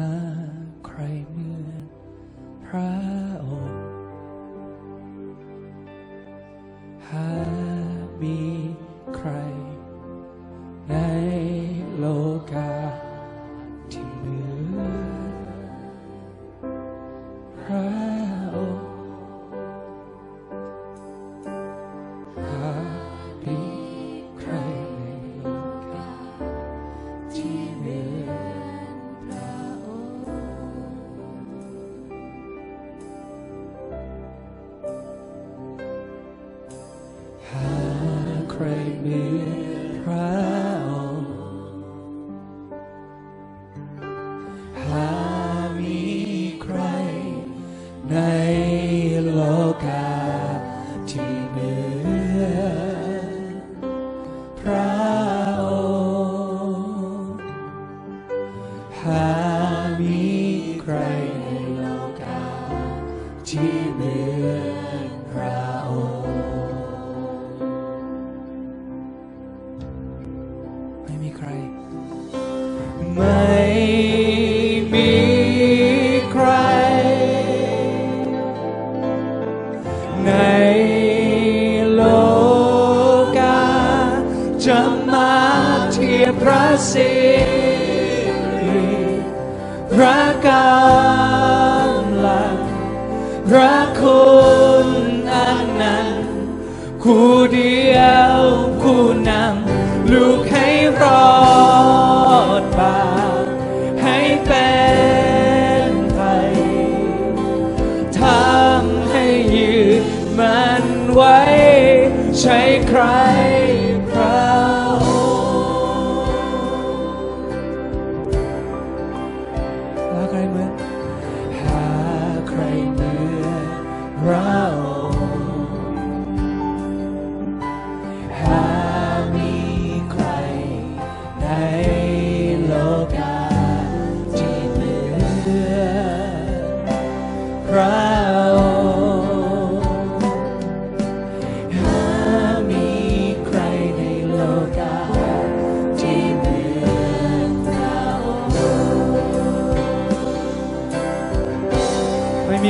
าใครเหมือนพระองค์ หามีใคร ใครเหมือนพระองค์หามีใครในโลกาที่เหมือนพระองค์หามีใครในโลกาที่เหมือนพระ ร ไม่มีใคร ในโลกาจะมาเทียบพระสิริพระกำลังพระคุณ ใช้ใคร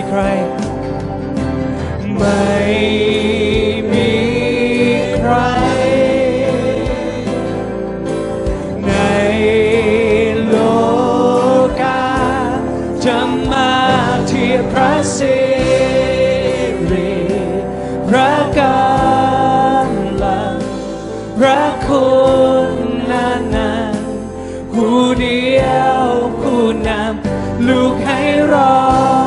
ใคร ไม่มีใคร ในโลกาจะมาเทียบพระสิริพระกำลังพระคุณนานันต์ผู้เดียวผู้นำลูกให้รอ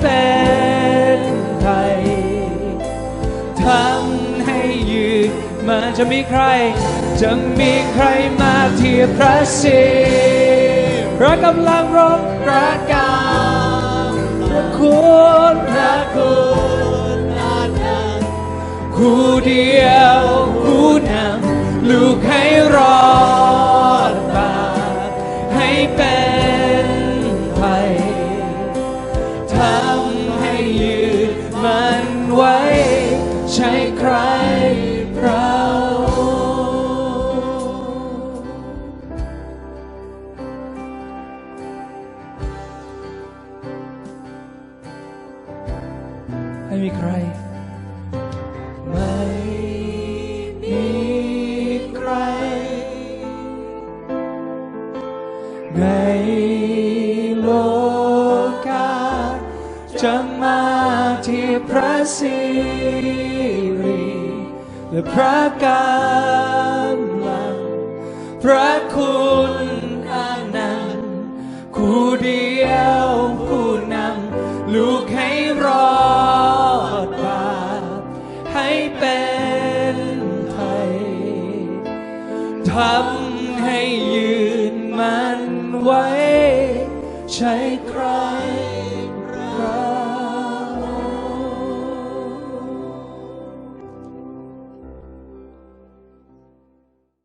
เป็นไทยทำให้ยืนมันจะมีใคร จะมีใครมาเทียบพระสิพระกำลังรบพระกำพระคุณพระคุณอานันต์คู่เดียว ไม่มีใคร ไม่มีใคร ในโลกาจะมาที่พระสิริและพระกำลัง พระคุณอานันต์คู่ดี ทำให้ยืนมันไว้ ใช้ครา